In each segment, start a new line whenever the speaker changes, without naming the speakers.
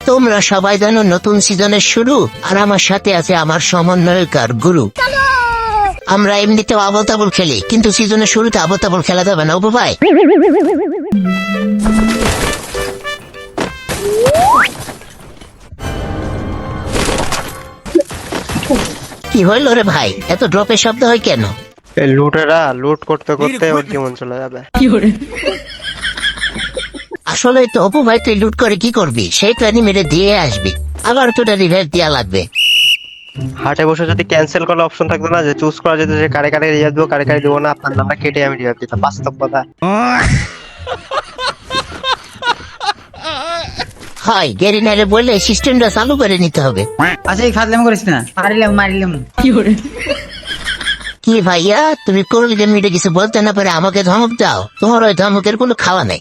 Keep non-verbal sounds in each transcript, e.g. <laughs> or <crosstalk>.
তোমরা সবাই জানো নতুন সিজনের শুরু আর আমার সাথে আছে আমার সমন্বয়কার গুরু। আমরা এমনিতে আবল তাবল খেলি কিন্তু সিজনের শুরুতে আবল তাবল খেলা যাবে না অপু ভাই। কি হইল রে ভাই? এত ড্রপের শব্দ হয় কেন?
এই লুটেরা লুট করতে করতে ওর জীবন চলে যাবে।
আসলে তো অপু ভাই তুই লুট করে কি করবি? সেই তো মেরে দিয়ে আসবি। আবার তোটা রিভাইভ দেওয়া লাগবে।
হাটে বসে যদি ক্যান্সেল করার অপশন থাকতো না যে চুজ করা যেত যে কারে কারে রিয়াজ দেবো কারে কারে দেবো না আপনার নামটা কেটে আমি রিয়াজ দিতাম বাস্তব কথা।
হয় গেরিনারে বলে সিস্টেমটা চালু করে নিতে হবে।
আচ্ছা এই ফাজলাম করিস না। মারিলাম মারিলাম।
কি করে? কি ভাইয়া তুমি কোরল গেমিটে কিছু বলতে না পারে আমাকে ধমক দাও। তোমার ওই ধমকের কোনো খাওয়া নেই।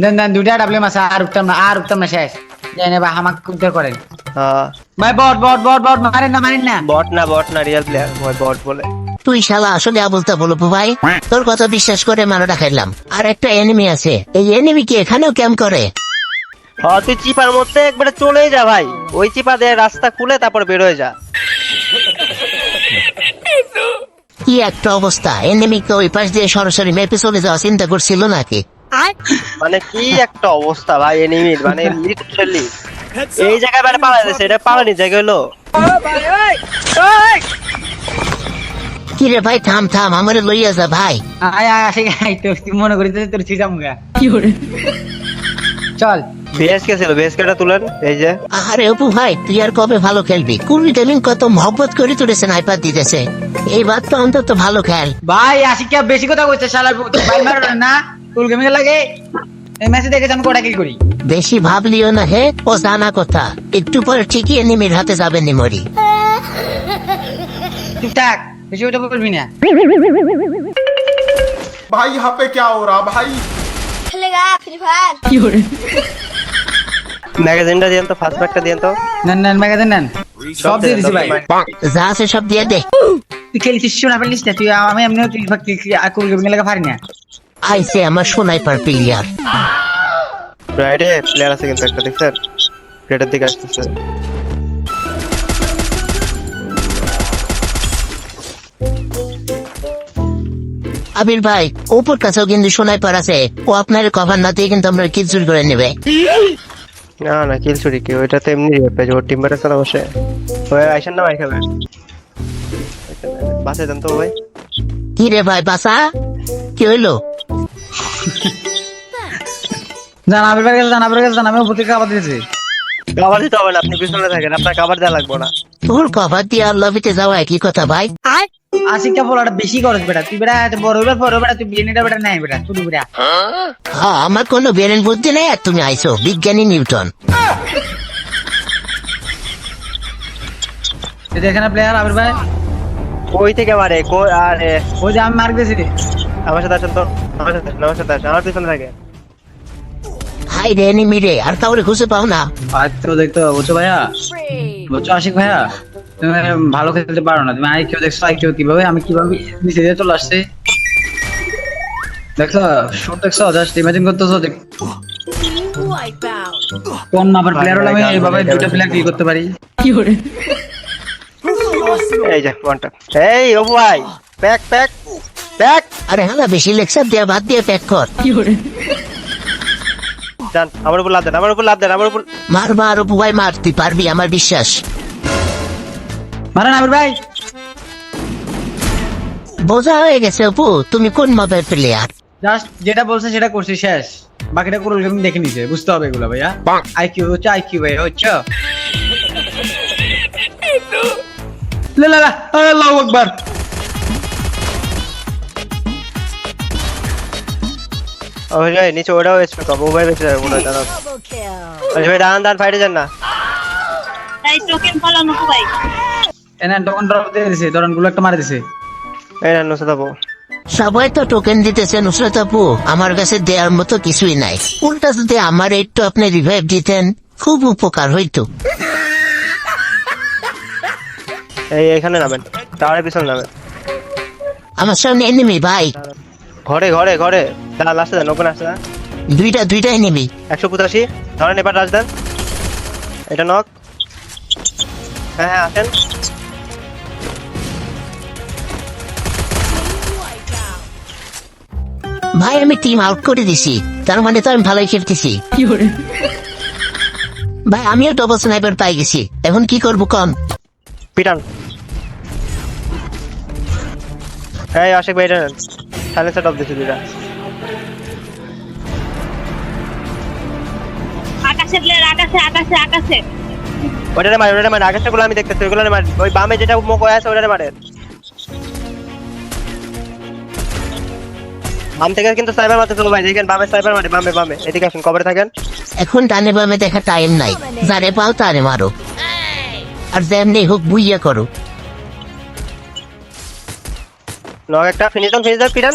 দেন দেন দুটা ডাবলে মাসা আর উঠতাম না আর উঠতাম না শেষ জানে বা আমাকে উদ্ধার করেন। ভাই বট বট বট বট মারেন না মারেন না।
বট না বট না রিয়াল প্লেয়ার ওই বট বলে।
তুই শালা আসলে আবলতা বলো ভাই তোর কথা বিশ্বাস করে মারাটা খাইলাম আর একটা এনিমি আছে এই এনিমি কি এখানেও ক্যাম্প করে?
হ্যাঁ তুই চিপার মধ্যে একবারে চলেই যা ভাই। ওই চিপা দিয়ে রাস্তা খুলে তারপর বের হয়ে যা।
কি একটা অবস্থা এনিমিকে ওই পাশ দিয়ে সরাসরি মেপে চলে যাওয়া চিন্তা করছিল নাকি?
মানে কি একটা অবস্থা ভাই এনিমির মানে লিটারালি এই জায়গায় মানে পালা যাচ্ছে এটা পালানি জায়গা হলো?
কি রে ভাই থাম থাম আমারে লইয়া যা ভাই।
আয় আয় আসে আয় তো তুই মনে করিস তোর ছিটাম গা চল।
বিএসকে ছিল বিএসকেটা তুলেন এই যে।
আরে অপু ভাই তুই আর কবে ভালো খেলবি? কুড়ি গেমিং কত মহব্বত করে তুলেছেন আইপাদ দিতেছে। এইবার তো অন্তত ভালো খেল।
ভাই আশিকা বেশি কথা কইছে শালার ভাই মারো না। তুল গেমিং লাগে এই ম্যাচে দেখে আমি কোটা কিল করি
বেশি ভাবলিও না হে ও জানা কথা একটু পরে ঠিকই এনিমির হাতে যাবে নিমরি
ঠিকঠাক বেশি কথা বলবি না
भाई यहाँ पे क्या हो रहा भाई
खेलेगा फ्री फायर
ম্যাগাজিনটা দিয়েন তো ফার্স্ট ব্যাগটা দিয়েন তো
নেন নেন ম্যাগাজিন নেন সব দিয়ে দিছি ভাই
যা আছে সব দিয়ে দে
তুই খেলিছিস শোনা পেলিস না তুই আমি এমনি তুই কুল গেমিং লাগে পারি না
আইসে আমার সোনাইপার প্লেয়ার
রাইটে প্লেয়ার আছে কিন্তু একটা দেখছেন? রেডের দিকে আসতেছে।
আবির ভাই ওপর কাছেও কিন্তু সোনাইপার আছে। ও আপনার কভার না দিয়ে কিন্তু আমরা কিল চুরি করে নেবে।
না না কিল চুরি কি ওইটা তো এমনি পেজ ওর টিম বেটার চলা বসে। ওই আইসেন না ভাই খাবেন বাসে দেন তো ভাই।
কি রে ভাই বাসা কি হইল?
জানাবে বের গেছে জানাবে গেছে জানাবে খাবার দিয়েছে।
কাবার দিতে হবে না আপনি পিছনে থাকেন আপনার কাবার দেওয়া লাগবে না।
তোর কভার দিয়ে আর লবিতে যাওয়া কি কথা ভাই।
আশিকা বলাটা বেশি খরচ বেটা তুই বেটা এত বড় বেটা বড় বেটা তুই বিয়ে বেটা নাই বেটা শুধু বেটা।
হ্যাঁ আমার কোনো বেরেন বুদ্ধি নেই আর তুমি আইছো বিজ্ঞানী নিউটন।
প্লেয়ার আবির ভাই।
কই থেকে মারে? কই আরে।
ওই যে আমি মার্ক দিয়েছি।
আমার সাথে আসেন তো আমার সাথে আসেন, আমার সাথে আসেন আমার পিছনে থাকে
হাই রে এনিমি রে আর কাউরে খুঁজে পাও না।
আচ্ছা দেখতো বুঝছ ভাইয়া? বুঝছ আশিক ভাইয়া? তুমি ভালো খেলতে পারো না। তুমি আই কেউ দেখছ আই কেউ কীভাবে? আমি কীভাবে নিচে দিয়ে চলে আসছে। দেখছ? শুট দেখছ? জাস্ট ইমাজিন করতেছো দেখ কোন মাপার প্লেয়ার হলে আমি এইভাবে দুটো প্লেয়ার কি করতে পারি?
এই যে ওয়ানটা এই ও ভাই প্যাক প্যাক প্যাক
আরে হ্যাঁ বেশি লেকচার দিয়ে বাদ দিয়ে প্যাক কর?
যান আমার উপর লাভ দেন আমার উপর লাভ দেন আমার উপর
মারবা আর অপু ভাই মার তুই পারবি আমার বিশ্বাস।
মারেন আবির ভাই।
বোঝা হয়ে গেছে অপু তুমি কোন মাপের প্লেয়ার
জাস্ট যেটা বলছে সেটা করছি শেষ। বাকিটা করে আমি দেখে নিছে বুঝতে হবে এগুলো ভাইয়া। আইকিউ হচ্ছে আইকিউ ভাইয়া হচ্ছে? <laughs> লা লা লা আল্লাহু আকবার।
ওই ভাই নিচে ওটাও এসে কম মোবাইল বেঁচে যাবে মনে হয় দাঁড়াও ওই ভাই দান দান ফাইটে যান না
তাই টোকেন পালানো তো ভাই
এনা টোকন ড্রপ দিয়ে দিছে। ধরনগুলো একটা মারে দিছে।
এই না নুসে দেবো
সবাই তো টোকেন দিতেছে নুসরত আপু। আমার কাছে দেওয়ার মতো কিছুই নাই। উল্টা যদি আমার একটু আপনি রিভাইভ দিতেন খুব উপকার হইতো।
এই এখানে নামেন। টাওয়ারের পিছনে নামেন।
আমার সামনে এনিমি ভাই।
ঘরে ঘরে ঘরে। দাঁড়ান আসতে দেন ওপেন আসতে দেন
দুইটা দুইটাই নিবি।
একশো পঁচাশি। ধরেন এবার রাজদান এটা নক হ্যাঁ হ্যাঁ আসেন।
ভাই আমি টিম আউট করে দিছি। তার মানে তো আমি ভালোই খেলতেছি। ভাই আমিও ডবল স্নাইপার পাই গেছি। এখন কি করব কম
পিটান। এই আশেক ভাই সাইলেন্সার টপ দিচ্ছি দুটা
আকাশে প্লেয়ার আকাশে আকাশে আকাশে।
ওটারে মারে ওটারে মারে আকাশটা গুলো আমি দেখতেছি ওইগুলো মারে। ওই বামে যেটা মুখ হয়ে আছে ওটারে মারে। বাম থেকে কিন্তু সাইবার মারতে চলো ভাই দেখেন বামে সাইবার মারে বামে বামে। এদিকে আসুন কবরে থাকেন।
এখন ডানে বামে দেখা টাইম নাই। যারে পাও তারে মারো। আর যেমনি হোক বুইয়া করো।
নক একটা ফিনিশ দাও ফিনিশ দাও পিটান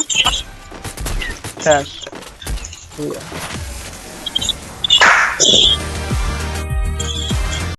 হ্যাঁ।